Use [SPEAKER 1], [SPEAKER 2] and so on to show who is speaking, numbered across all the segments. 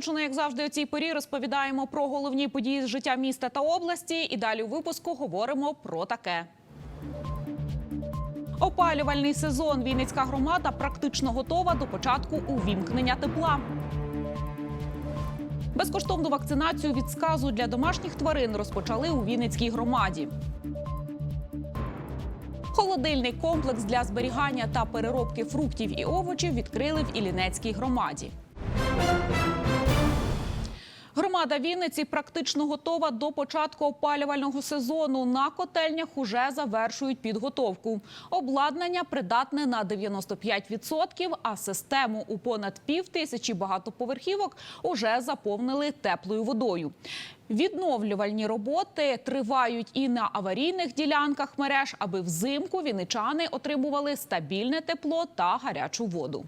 [SPEAKER 1] Вінниччини, як завжди, у цій порі розповідаємо про головні події з життя міста та області. І далі у випуску говоримо про таке. Опалювальний сезон Вінницька громада практично готова до початку увімкнення тепла. Безкоштовну вакцинацію від сказу для домашніх тварин розпочали у Вінницькій громаді. Холодильний комплекс для зберігання та переробки фруктів і овочів відкрили в Іллінецькій громаді. Громада Вінниці практично готова до початку опалювального сезону. На котельнях уже завершують підготовку. Обладнання придатне на 95%, а систему у понад пів тисячі багатоповерхівок уже заповнили теплою водою. Відновлювальні роботи тривають і на аварійних ділянках мереж, аби взимку вінничани отримували стабільне тепло та гарячу воду.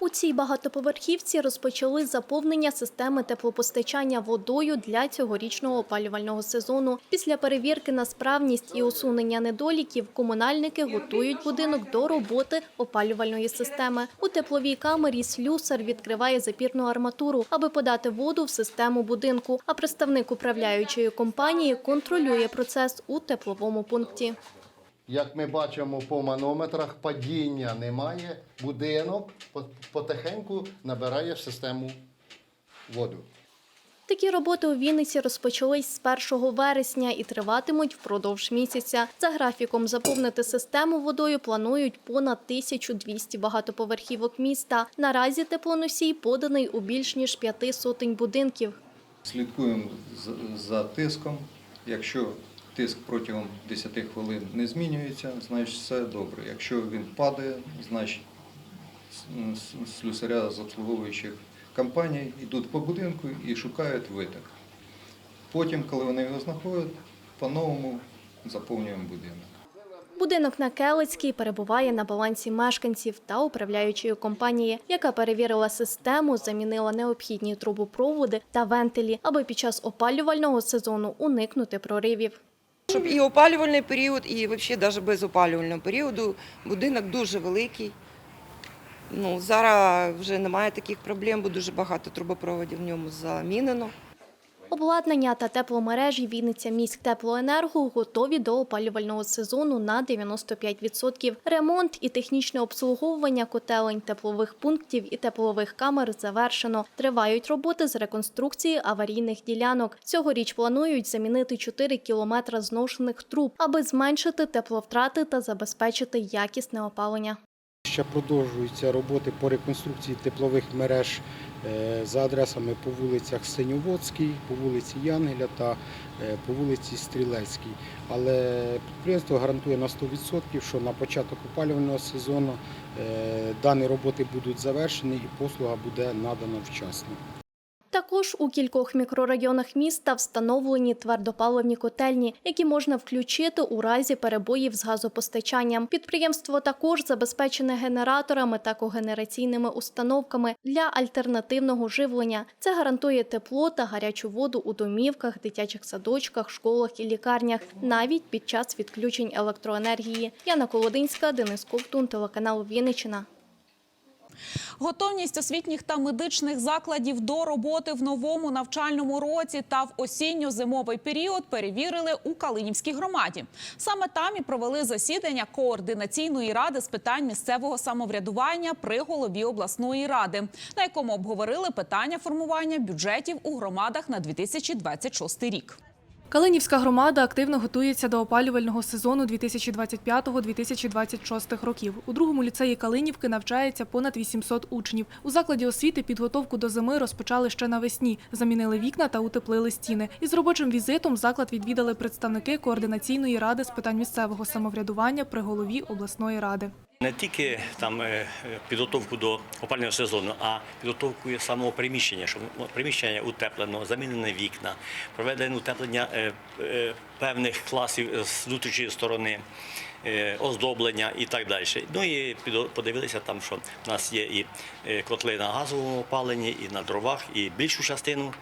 [SPEAKER 2] У цій багатоповерхівці розпочали заповнення системи теплопостачання водою для цьогорічного опалювального сезону. Після перевірки на справність і усунення недоліків комунальники готують будинок до роботи опалювальної системи. У тепловій камері слюсар відкриває запірну арматуру, аби подати воду в систему будинку. А представник управляючої компанії контролює процес у тепловому пункті.
[SPEAKER 3] Як ми бачимо по манометрах, падіння немає. Будинок по- потихеньку набирає в систему воду.
[SPEAKER 2] Такі роботи у Вінниці розпочались з 1 вересня і триватимуть впродовж місяця. За графіком заповнити систему водою планують понад 1200 багатоповерхівок міста. Наразі теплоносій поданий у більш ніж п'яти сотень будинків.
[SPEAKER 4] Слідкуємо з- за тиском. Якщо тиск протягом 10 хвилин не змінюється, значить все добре. Якщо він падає, значить слюсаря з обслуговуючих компаній йдуть по будинку і шукають виток. Потім, коли вони його знаходять, по-новому заповнюємо будинок.
[SPEAKER 2] Будинок на Келицькій перебуває на балансі мешканців та управляючої компанії, яка перевірила систему, замінила необхідні трубопроводи та вентилі, аби під час опалювального сезону уникнути проривів.
[SPEAKER 5] Щоб і опалювальний період, і взагалі навіть без опалювального періоду будинок дуже великий. Ну, зараз вже немає таких проблем, бо дуже багато трубопроводів в ньому замінено.
[SPEAKER 2] Обладнання та тепломережі Вінниця міськтеплоенерго готові до опалювального сезону на 95%. Ремонт і технічне обслуговування котелень, теплових пунктів і теплових камер завершено. Тривають роботи з реконструкції аварійних ділянок. Цьогоріч планують замінити 4 кілометри зношених труб, аби зменшити тепловтрати та забезпечити якісне опалення.
[SPEAKER 6] Ще продовжуються роботи по реконструкції теплових мереж за адресами по вулицях Синьоводській, по вулиці Янгеля та е, по вулиці Стрілецькій. Але підприємство гарантує на 100%, що на початок опалювального сезону е, дані роботи будуть завершені і послуга буде надана вчасно.
[SPEAKER 2] Також у кількох мікрорайонах міста встановлені твердопаливні котельні, які можна включити у разі перебоїв з газопостачанням. Підприємство також забезпечене генераторами та когенераційними установками для альтернативного живлення. Це гарантує тепло та гарячу воду у домівках, дитячих садочках, школах і лікарнях, навіть під час відключень електроенергії. Яна Колодинська, Денис Ковтун, телеканал Вінниччина.
[SPEAKER 1] Готовність освітніх та медичних закладів до роботи в новому навчальному році та в осінньо-зимовий період перевірили у Калинівській громаді. Саме там і провели засідання координаційної ради з питань місцевого самоврядування при голові обласної ради, на якому обговорили питання формування бюджетів у громадах на 2026 рік.
[SPEAKER 7] Калинівська громада активно готується до опалювального сезону 2025-2026 років. У другому ліцеї Калинівки навчається понад 800 учнів. У закладі освіти підготовку до зими розпочали ще навесні. Замінили вікна та утеплили стіни. Із робочим візитом заклад відвідали представники координаційної ради з питань місцевого самоврядування при голові обласної ради.
[SPEAKER 8] Не тільки там е, підготовку до опалювального сезону, а підготовку самого приміщення, щоб приміщення утеплено, замінені вікна, проведено утеплення е, е, певних класів з внутрішньої сторони, оздоблення і так далі. Ну і подивилися там, що в нас є і котли на газовому опаленні, і на дровах, і більшу частину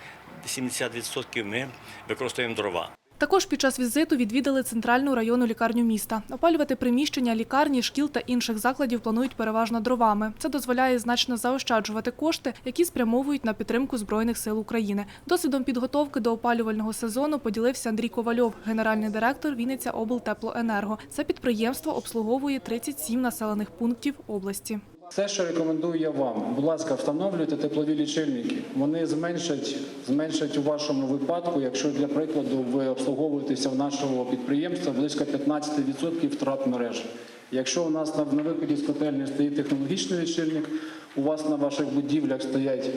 [SPEAKER 8] 70% ми використовуємо дрова.
[SPEAKER 7] Також під час візиту відвідали центральну районну лікарню міста. Опалювати приміщення лікарні, шкіл та інших закладів планують переважно дровами. Це дозволяє значно заощаджувати кошти, які спрямовують на підтримку збройних сил України. Досвідом підготовки до опалювального сезону поділився Андрій Ковальов, генеральний директор Вінниця облтеплоенерго. Це підприємство обслуговує 37 населених пунктів області.
[SPEAKER 9] Все, що рекомендую я вам, будь ласка, встановлюйте теплові лічильники. Вони зменшать, зменшать у вашому випадку, якщо для прикладу ви обслуговуєтеся в нашого підприємства близько 15% втрат мереж. Якщо у нас на, виході з котельні стоїть технологічний лічильник, у вас на ваших будівлях стоять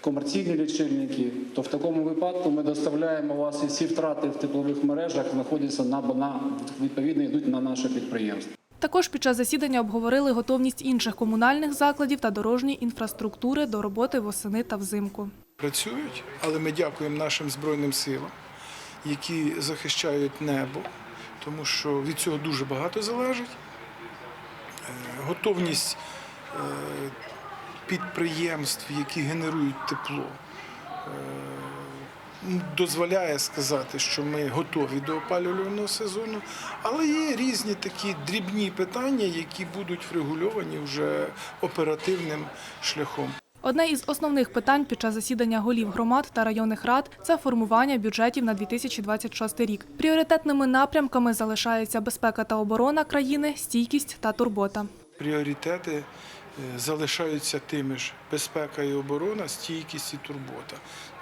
[SPEAKER 9] комерційні лічильники, то в такому випадку ми доставляємо вас і всі втрати в теплових мережах знаходяться на, на відповідно йдуть на наше підприємство.
[SPEAKER 7] Також під час засідання обговорили готовність інших комунальних закладів та дорожньої інфраструктури до роботи восени та взимку.
[SPEAKER 10] працюють, але ми дякуємо нашим Збройним силам, які захищають небо, тому що від цього дуже багато залежить. Е, Готовність е, підприємств, які генерують тепло, е, дозволяє сказати, що ми готові до опалювального сезону, але є різні такі дрібні питання, які будуть врегульовані вже оперативним шляхом.
[SPEAKER 7] Одне із основних питань під час засідання голів громад та районних рад це формування бюджетів на 2026 рік. Пріоритетними напрямками залишаються безпека та оборона країни, стійкість та турбота.
[SPEAKER 10] Пріоритети е, залишаються тими ж: безпека і оборона, стійкість і турбота.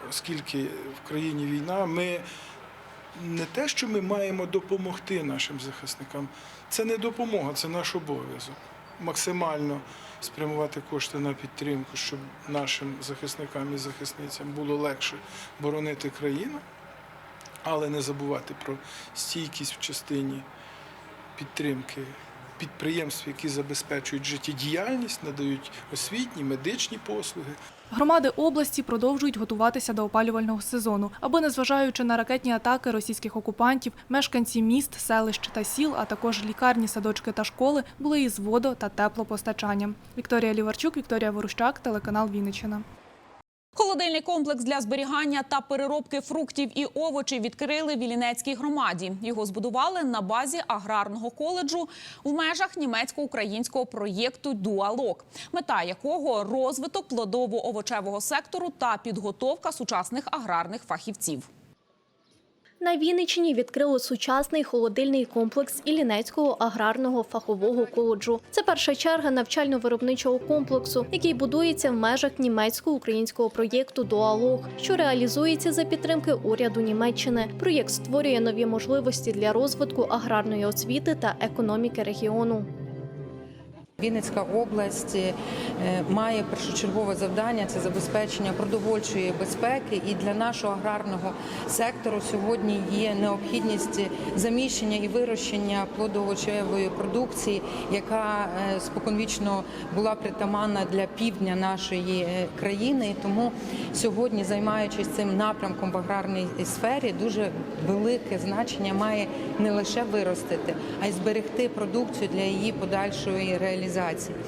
[SPEAKER 10] Оскільки в країні війна, ми не те, що ми маємо допомогти нашим захисникам, це не допомога, це наш обов'язок. Максимально спрямувати кошти на підтримку, щоб нашим захисникам і захисницям було легше боронити країну, але не забувати про стійкість в частині підтримки підприємств, які забезпечують життєдіяльність, надають освітні, медичні послуги.
[SPEAKER 7] Громади області продовжують готуватися до опалювального сезону, аби, незважаючи на ракетні атаки російських окупантів, мешканці міст, селищ та сіл, а також лікарні, садочки та школи були із водо та теплопостачанням. Вікторія Ліварчук, Вікторія Ворущак, телеканал Вінниччина.
[SPEAKER 1] Холодильний комплекс для зберігання та переробки фруктів і овочів відкрили в Ілінецькій громаді. Його збудували на базі аграрного коледжу в межах німецько-українського проєкту Дуалок, мета якого розвиток плодово-овочевого сектору та підготовка сучасних аграрних фахівців.
[SPEAKER 2] На Вінниччині відкрили сучасний холодильний комплекс Іллінецького аграрного фахового коледжу. Це перша черга навчально-виробничого комплексу, який будується в межах німецько-українського проєкту Дуалог, що реалізується за підтримки уряду Німеччини. Проєкт створює нові можливості для розвитку аграрної освіти та економіки регіону.
[SPEAKER 11] Вінницька область е, має першочергове завдання це забезпечення продовольчої безпеки. І для нашого аграрного сектору сьогодні є необхідність заміщення і вирощення плодоовочевої продукції, яка е, споконвічно була притаманна для півдня нашої е, країни. І Тому сьогодні, займаючись цим напрямком в аграрній сфері, дуже велике значення має не лише виростити, а й зберегти продукцію для її подальшої реалізації.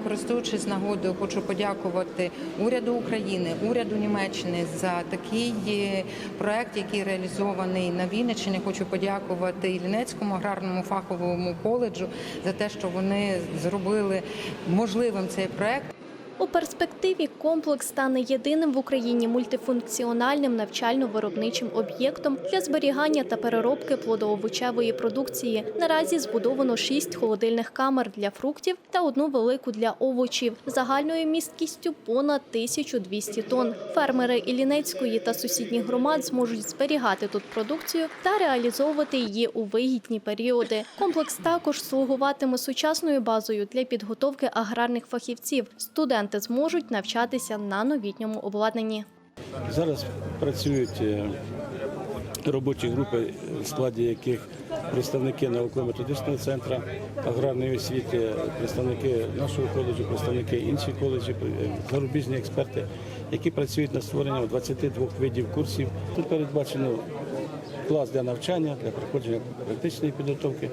[SPEAKER 11] Користуючись нагодою, хочу подякувати уряду України, уряду Німеччини за такий е, проект, який реалізований на Вінниччині. Хочу подякувати Іллінецькому аграрному фаховому коледжу за те, що вони зробили можливим цей проект.
[SPEAKER 2] У перспективі комплекс стане єдиним в Україні мультифункціональним навчально-виробничим об'єктом для зберігання та переробки плодоовочевої продукції. Наразі збудовано шість холодильних камер для фруктів та одну велику для овочів загальною місткістю понад 1200 тонн. Фермери Іллінецької та сусідніх громад зможуть зберігати тут продукцію та реалізовувати її у вигідні періоди. Комплекс також слугуватиме сучасною базою для підготовки аграрних фахівців. Студенти зможуть навчатися на новітньому обладнанні.
[SPEAKER 12] Зараз працюють е, робочі групи, в складі яких представники науково-методичного центру аграрної освіти, представники нашого коледжу, представники інших коледжів, е, зарубіжні експерти, які працюють над створенням 22 видів курсів. Тут передбачено клас для навчання, для проходження практичної підготовки.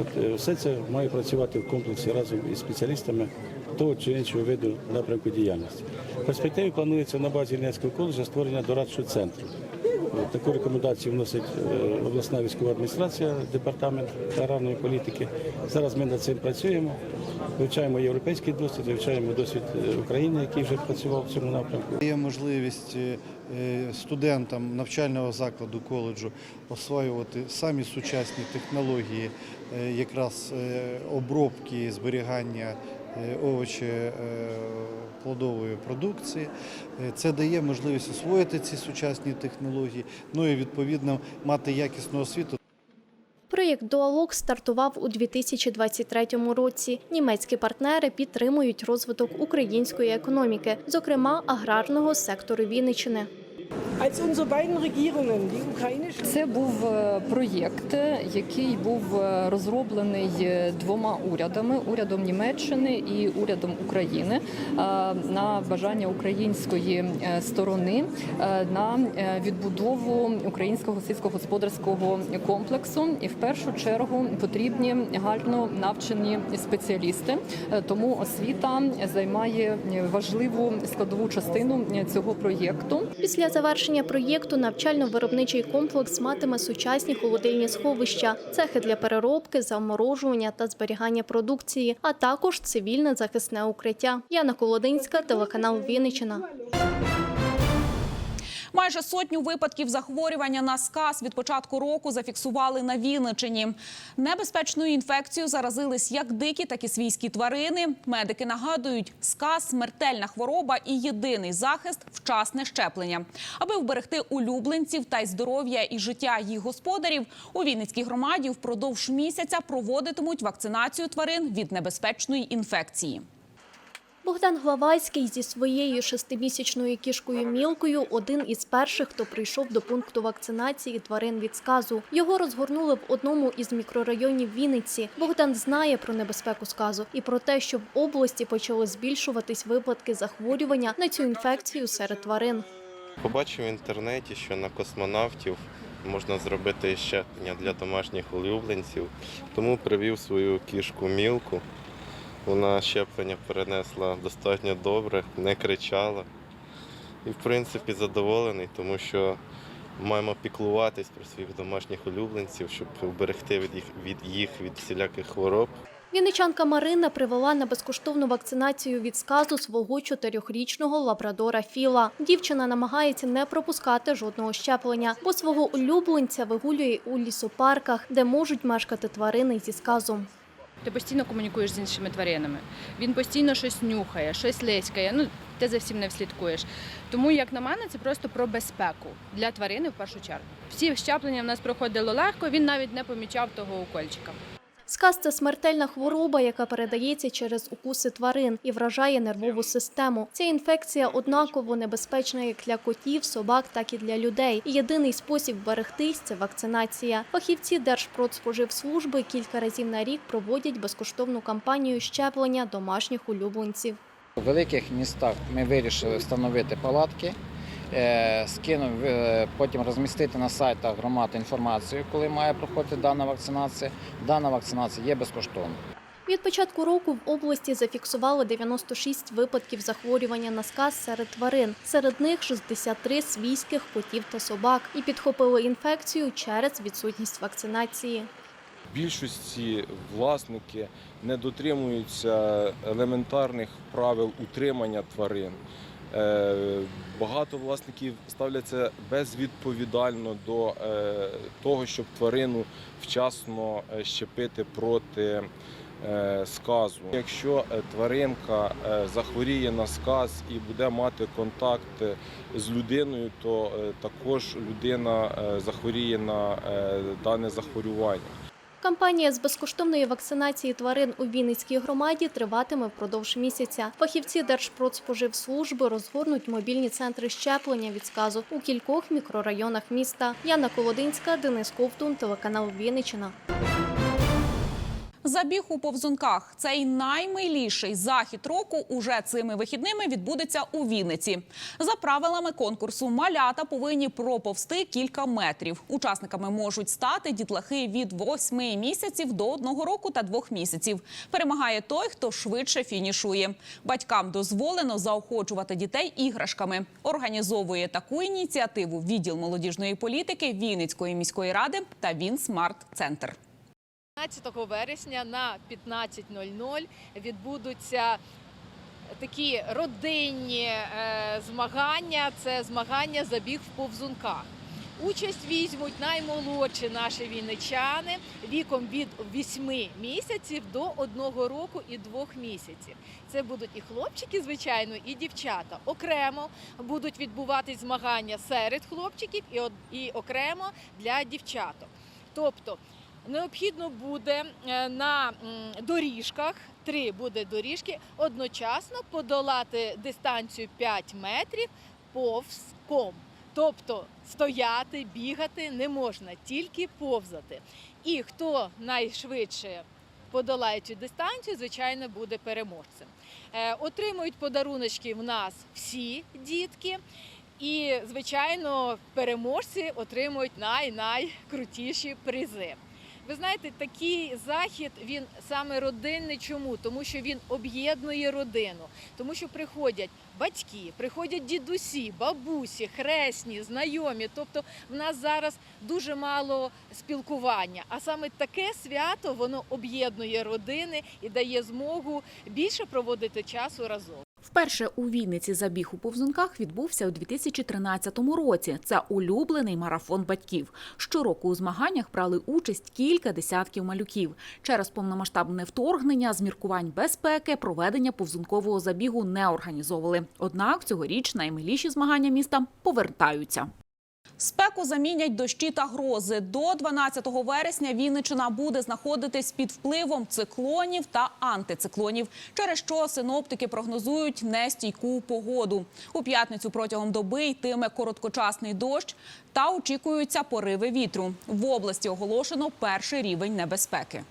[SPEAKER 12] От е, все це має працювати в комплексі разом із спеціалістами того чи іншого виду напрямку діяльності. В перспективі планується на базі Ільницького коледжу створення дорадчого центру. Таку рекомендацію вносить е, обласна військова адміністрація, департамент аграрної політики. Зараз ми над цим працюємо, вивчаємо європейський досвід, вивчаємо досвід е, України, який вже працював в цьому напрямку.
[SPEAKER 13] Є можливість е, студентам навчального закладу коледжу освоювати самі сучасні технології якраз обробки, зберігання овочі е, плодової продукції. Е, Це дає можливість освоїти ці сучасні технології, ну і відповідно мати якісну освіту.
[SPEAKER 2] Проєкт Дуалог стартував у 2023 році. Німецькі партнери підтримують розвиток української економіки, зокрема аграрного сектору Вінниччини.
[SPEAKER 14] Це був е, проєкт, який був е, розроблений е, двома урядами урядом Німеччини і урядом України на бажання української сторони на відбудову українського сільськогосподарського комплексу. І в першу чергу потрібні гарно навчені спеціалісти. Тому освіта займає важливу складову частину цього проєкту.
[SPEAKER 2] Після завершення проєкту навчально-виробничий комплекс матиме сучасні холодильні сховища, цехи для переробки, заморожування та зберігання продукції, а також цивільне захисне укриття. Яна Колодинська, телеканал Вінниччина.
[SPEAKER 1] Майже сотню випадків захворювання на сказ від початку року зафіксували на Вінничині. Небезпечною інфекцією заразились як дикі, так і свійські тварини. Медики нагадують, сказ – смертельна хвороба і єдиний захист – вчасне щеплення. Аби вберегти улюбленців та й здоров'я і життя їх господарів, у Вінницькій громаді впродовж місяця проводитимуть вакцинацію тварин від небезпечної інфекції.
[SPEAKER 2] Богдан Главайський зі своєю шестимісячною кішкою Мілкою один із перших, хто прийшов до пункту вакцинації тварин від сказу. Його розгорнули в одному із мікрорайонів Вінниці. Богдан знає про небезпеку сказу і про те, що в області почали збільшуватись випадки захворювання на цю інфекцію серед тварин.
[SPEAKER 15] Побачив в інтернеті, що на космонавтів можна зробити щеплення для домашніх улюбленців, тому привів свою кішку мілку. Вона щеплення перенесла достатньо добре, не кричала. І, в принципі, задоволений, тому що маємо піклуватись про своїх домашніх улюбленців, щоб вберегти від їх від їх від всіляких хвороб.
[SPEAKER 2] Вінничанка Марина привела на безкоштовну вакцинацію від сказу свого чотирьохрічного лабрадора Філа. Дівчина намагається не пропускати жодного щеплення, бо свого улюбленця вигулює у лісопарках, де можуть мешкати тварини зі сказом.
[SPEAKER 16] Ти постійно комунікуєш з іншими тваринами. Він постійно щось нюхає, щось лиськає. Ну ти за всім не вслідкуєш. Тому, як на мене, це просто про безпеку для тварини в першу чергу. Всі щеплення в нас проходило легко. Він навіть не помічав того укольчика.
[SPEAKER 2] Сказ – це смертельна хвороба, яка передається через укуси тварин і вражає нервову систему. Ця інфекція однаково небезпечна як для котів, собак, так і для людей. І єдиний спосіб берегтись – це вакцинація. Фахівці Держпродспоживслужби кілька разів на рік проводять безкоштовну кампанію щеплення домашніх улюбленців.
[SPEAKER 17] У великих містах ми вирішили встановити палатки, скинув, е, потім розмістити на сайтах громад інформацію, коли має проходити дана вакцинація. Дана вакцинація є безкоштовною.
[SPEAKER 2] Від початку року в області зафіксували 96 випадків захворювання на сказ серед тварин. Серед них 63 свійських котів та собак і підхопили інфекцію через відсутність вакцинації.
[SPEAKER 18] Більшості власники не дотримуються елементарних правил утримання тварин. Е, Багато власників ставляться безвідповідально до е, того, щоб тварину вчасно е, щепити проти сказу. Якщо тваринка захворіє на сказ і буде мати контакт з людиною, то також людина захворіє на дане захворювання.
[SPEAKER 2] Кампанія з безкоштовної вакцинації тварин у Вінницькій громаді триватиме впродовж місяця. Фахівці Держпродспоживслужби розгорнуть мобільні центри щеплення від сказу у кількох мікрорайонах міста. Яна Колодинська, Денис Ковтун, телеканал Вінниччина.
[SPEAKER 1] Забіг у повзунках. Цей наймиліший захід року уже цими вихідними відбудеться у Вінниці. За правилами конкурсу малята повинні проповзти кілька метрів. Учасниками можуть стати дітлахи від 8 місяців до 1 року та 2 місяців. Перемагає той, хто швидше фінішує. Батькам дозволено заохочувати дітей іграшками. Організовує таку ініціативу відділ молодіжної політики Вінницької міської ради та Він Смарт Центр.
[SPEAKER 19] 15 вересня на 15.00 відбудуться такі родинні е, змагання. Це змагання забіг в повзунках. Участь візьмуть наймолодші наші вінничани віком від 8 місяців до 1 року і 2 місяців. Це будуть і хлопчики, звичайно, і дівчата. Окремо будуть відбуватись змагання серед хлопчиків і окремо для дівчаток. Тобто необхідно буде е, на доріжках, три буде доріжки, одночасно подолати дистанцію 5 метрів повзком. Тобто стояти, бігати не можна, тільки повзати. І хто найшвидше подолає цю дистанцію, звичайно, буде переможцем. Е, Отримують подаруночки в нас всі дітки. І, звичайно, переможці отримують най-найкрутіші призи. Ви знаєте, такий захід він саме родинний. Чому? Тому що він об'єднує родину, тому що приходять батьки, приходять дідусі, бабусі, хресні, знайомі. Тобто в нас зараз дуже мало спілкування. А саме таке свято воно об'єднує родини і дає змогу більше проводити часу разом.
[SPEAKER 1] Вперше у Вінниці забіг у повзунках відбувся у 2013 році. Це улюблений марафон батьків. Щороку у змаганнях брали участь кілька десятків малюків. Через повномасштабне вторгнення з міркувань безпеки проведення повзункового забігу не організовували. Однак цьогоріч наймиліші змагання міста повертаються. Спеку замінять дощі та грози. До 12 вересня Вінничина буде знаходитись під впливом циклонів та антициклонів, через що синоптики прогнозують нестійку погоду. У п'ятницю протягом доби йтиме короткочасний дощ та очікуються пориви вітру. В області оголошено перший рівень небезпеки.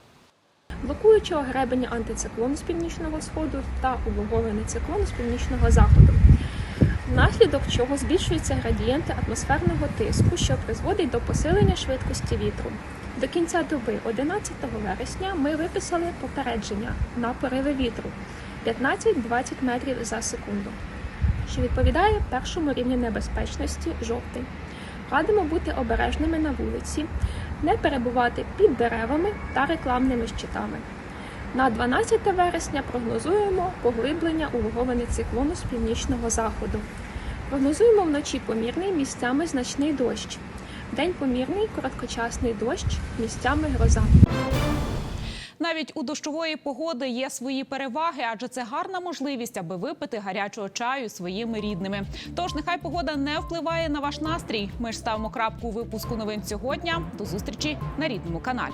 [SPEAKER 20] блокуючого гребеня антициклон з північного сходу та улоговений циклон з північного заходу, внаслідок чого збільшуються градієнти атмосферного тиску, що призводить до посилення швидкості вітру. До кінця доби 11 вересня ми виписали попередження на пориви вітру 15-20 метрів за секунду, що відповідає першому рівню небезпечності жовтий. Радимо бути обережними на вулиці, не перебувати під деревами та рекламними щитами. На 12 вересня прогнозуємо поглиблення улоговини циклону з північного заходу. Прогнозуємо вночі помірний місцями значний дощ. День помірний короткочасний дощ, місцями гроза.
[SPEAKER 1] Навіть у дощової погоди є свої переваги, адже це гарна можливість, аби випити гарячого чаю своїми рідними. Тож нехай погода не впливає на ваш настрій. Ми ж ставимо крапку випуску новин сьогодні. До зустрічі на рідному каналі.